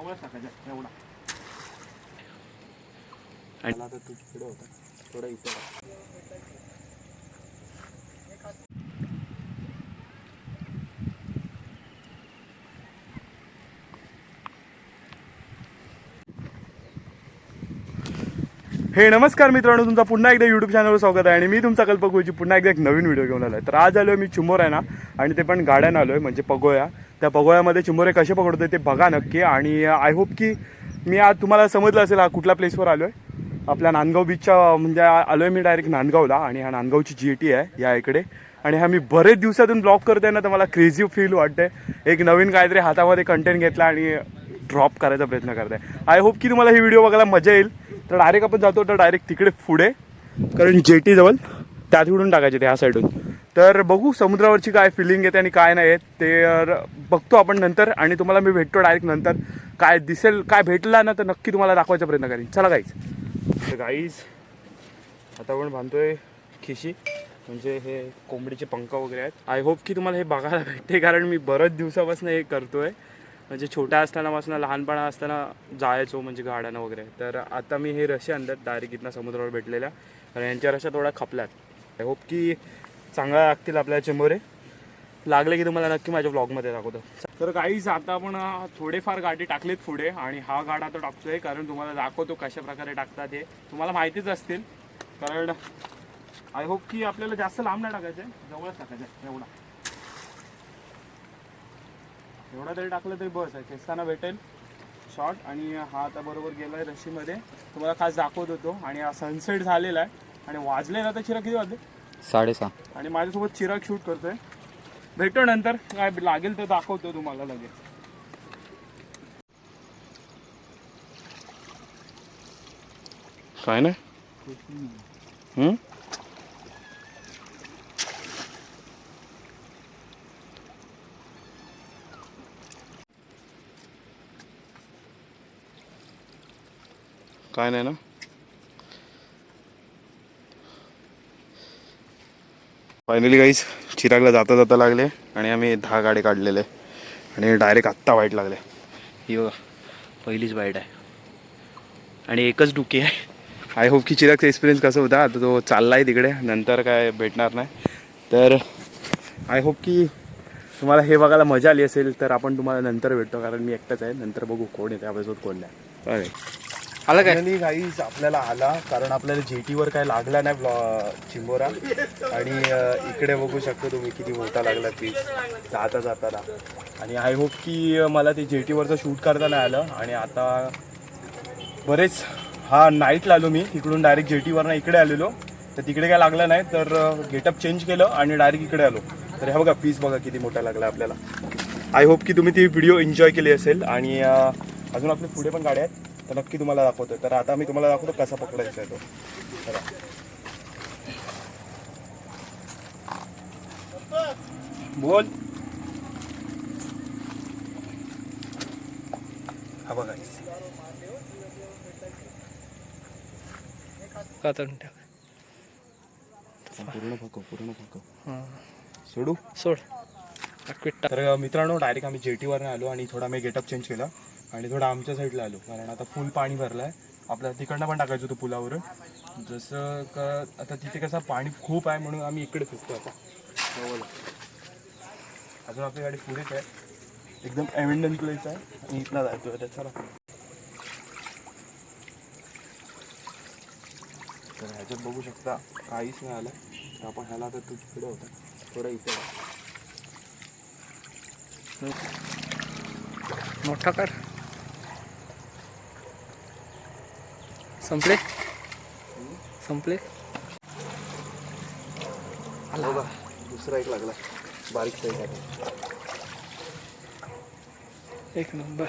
जवळच टाकायचं एवढा आणि- आता तू पुढे होता. थोडा इथे टाक. हे नमस्कार मित्रांनो तुमचा पुन्हा एकदा यूट्यूब चॅनलवर स्वागत आहे. आणि मी तुमचा कल्पकोची पुन्हा एकदा एक नवीन व्हिडिओ घेऊन आलो आहे तर आज आलो आहे मी चिंबोर आहे ना आणि ते पण गाड्यानं आलो आहे म्हणजे पगोया. त्या पगोळ्यामध्ये चिंबोरे कसे पकडतो ते बघा नक्की. आणि आय होप की मी आज तुम्हाला समजलं असेल हा कुठल्या प्लेसवर आलो आहे आपल्या नांदगाव बीचच्या म्हणजे आलो आहे मी डायरेक्ट नांदगावला आणि हा नांदगावची जी टी आहे या इकडे. आणि हा मी बरेच दिवसातून ब्लॉग करतोय ना तर मला क्रेझी फील वाटतंय. एक नवीन काहीतरी हातामध्ये कंटेंट घेतला आणि ड्रॉप करायचा प्रयत्न करताय. आय होप की तुम्हाला ही व्हिडिओ बघायला मजा येईल. तर डायरेक्ट आपण जातो तर डायरेक्ट तिकडे पुढे. कारण जेटी जवळ त्यात उडून टाकायचे ते ह्या साईडून तर बघू समुद्रावरची काय फिलिंग येते आणि काय नाही येत. ते बघतो आपण नंतर आणि तुम्हाला मी भेटतो डायरेक्ट नंतर. काय दिसेल काय भेटला ना तर नक्की तुम्हाला दाखवायचा प्रयत्न करेन. चला गाईज तर गाईज आता आपण बांधतोय खिशी. म्हणजे हे कोंबडीचे पंख वगैरे आहेत. आय होप की तुम्हाला हे बघायला भेटते कारण मी बऱ्याच दिवसापासून हे करतोय. म्हणजे छोट्या असतानापासून लहानपणा असताना जायचो म्हणजे गाड्यानं वगैरे. तर आता मी हे रशे आणतात डायरेक्ट इथनं समुद्रावर भेटलेल्या. कारण यांच्या रशा थोड्या खपल्यात. आय होप की चांगला लागतील आपल्या चेंबोरे लागले की तुम्हाला नक्की माझ्या ब्लॉगमध्ये दाखवतो. तर काहीच आता आपण थोडेफार गाडी टाकलेत पुढे आणि हा गाडा आता टाकतोय कारण तुम्हाला दाखवतो कशा प्रकारे टाकतात हे. तुम्हाला माहितीच असतील. कारण आय होप की आपल्याला जास्त लांब नाही टाकायचं आहे. जवळच टाकायचं आहे. एवढा. एवढा तरी टाकलं तरी बस आहे. खेचताना भेटेल. शॉर्ट आणि हा आता बरोबर गेला आहे रशीमध्ये. तुम्हाला खास दाखवत होतो. आणि हा सनसेट झालेला आहे. आणि वाजले ना तर चिरा किती वाजले? साडेसहा. आणि माझ्यासोबत चिराग शूट करतोय. भेटतो नंतर. काय लागेल ते दाखवतो तुम्हाला लगेच. काय नाही? हम्म? काय नाही ना? फायनली गाईज चिरागला जाता जाता लागले आणि आम्ही दहा गाडी काढलेले आणि डायरेक्ट आत्ता वाईट लागले. ही बघा पहिलीच वाईट आहे. आणि एकच डुकी आहे. आय होप की चिरागचा एक्सपिरियन्स कसं होता. आता तो चालला आहे तिकडे. नंतर काय भेटणार नाही. तर आय होप की तुम्हाला हे बघायला मजा आली असेल तर आपण तुम्हाला नंतर भेटतो कारण मी एकटाच आहे. नंतर बघू कोण येते आपल्यासोबत कोण नाही. आलं काय? फायनली गाईज आपल्याला आला कारण आपल्याला जेटीवर काय लागला नाही ब्लॉ चिंबोरा. आणि अं, इकडे बघू शकतो तुम्ही किती मोठा लागला पीस जाता जाताना. आणि आय होप की अं, मला ते जेटीवरचं शूट करता नाही आलं. आणि आता बरेच हा नाईटला आलो मी. तिकडून डायरेक्ट जेटीवरनं इकडे आलेलो. तर तिकडे काय लागलं नाही तर गेटअप चेंज केलं आणि डायरेक्ट इकडे आलो. तर हे बघा पीस बघा किती मोठा लागला आपल्याला. आय होप की तुम्ही ती व्हिडिओ एन्जॉय केली असेल. आणि अं, अजून आपले पुढे पण गाड्या आहेत. तर नक्की तुम्हाला दाखवतो तर आता मी तुम्हाला दाखवतो कसा पकडायचा आहे तो. चला. बोल. हा बघा. कातरून टाक. पूर्ण पकव पूर्ण पकव हां. सोडू? सोड. तर मित्रांनो डायरेक्ट आम्ही जेटीवरनं आलो आणि थोडा मी गेटअप चेंज केला. आणि थोडं आमच्या साईडला आलो कारण आता फुल पाणी भरलं आहे आपल्याला तिकडनं पण टाकायचं होतं पुलावरून. जसं का आता तिथे कसं पाणी खूप आहे म्हणून आम्ही इकडे फिरतो आता. जवळ अजून आपली गाडी पुढेच आहे. एकदम एव्हिडन प्लेस आहे. आणि इथला जायचो आहे. चला. तर ह्याच्यात बघू शकता काहीच नाही आलं. तर आपण ह्याला आता तू तिकडे होता. थोडं इथे मोठा कर. संपले? संपले? बघा दुसरा एक लागला. बारीक साईज एक नंबर.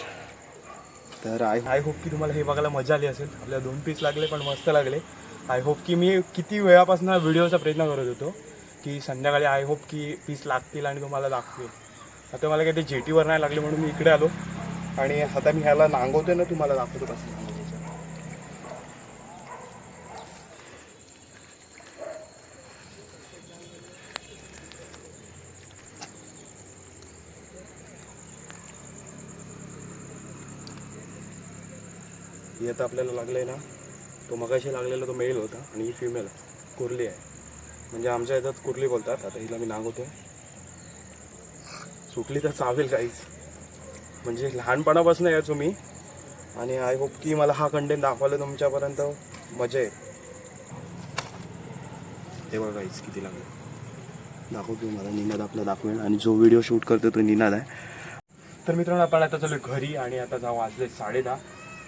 तर आय आय होप की तुम्हाला हे बघायला मजा आली असेल. आपल्याला दोन पीस लागले पण मस्त लागले. आय होप की मी किती वेळापासून हा व्हिडिओचा प्रयत्न करत होतो की संध्याकाळी आय होप की पीस लागतील आणि तुम्हाला दाखवेल. आता मला काही ते जेटीवर नाही लागले म्हणून मी इकडे आलो. आणि आता मी ह्याला नांगवतोय ना तुम्हाला दाखवतो कसं. ही आता आपल्याला आहे ना तो मगाशी लागलेला तो मेल होता आणि ही फिमेल कुर्ली आहे. म्हणजे आमच्या याच्यात कुर्ली बोलतात आता हिला मी नागवतो सुटली तर चावेल काहीच. म्हणजे लहानपणापासून या तुम्ही आणि आय होप की मला हा कंटेंट दाखवायला तुमच्यापर्यंत मजा आहे हे बघा काहीच किती लागलं. दाखवतो मला निनाद आपला दाखवेल. आणि जो व्हिडिओ शूट करतो तो निनाद आहे. तर मित्रांनो आपण आता चालू घरी आणि आता जाऊ वाजले साडे दहा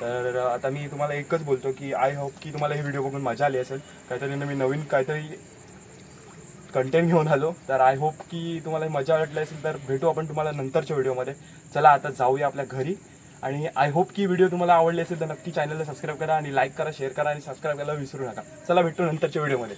तर आता मी तुम्हाला एकच बोलतो की आय होप की तुम्हाला हे व्हिडिओ बघून मजा आली असेल. काहीतरी मी नवीन काहीतरी कंटेंट घेऊन आलो. तर आय होप की तुम्हाला मजा वाटली असेल तर भेटू आपण तुम्हाला नंतरच्या व्हिडिओमध्ये चला आता जाऊया आपल्या घरी. आणि आय होप की व्हिडिओ तुम्हाला आवडली असेल तर नक्की चॅनलला सबस्क्राईब करा आणि लाईक करा शेअर करा आणि सबस्क्राईब करायला विसरू नका. चला भेटू नंतरच्या व्हिडिओमध्ये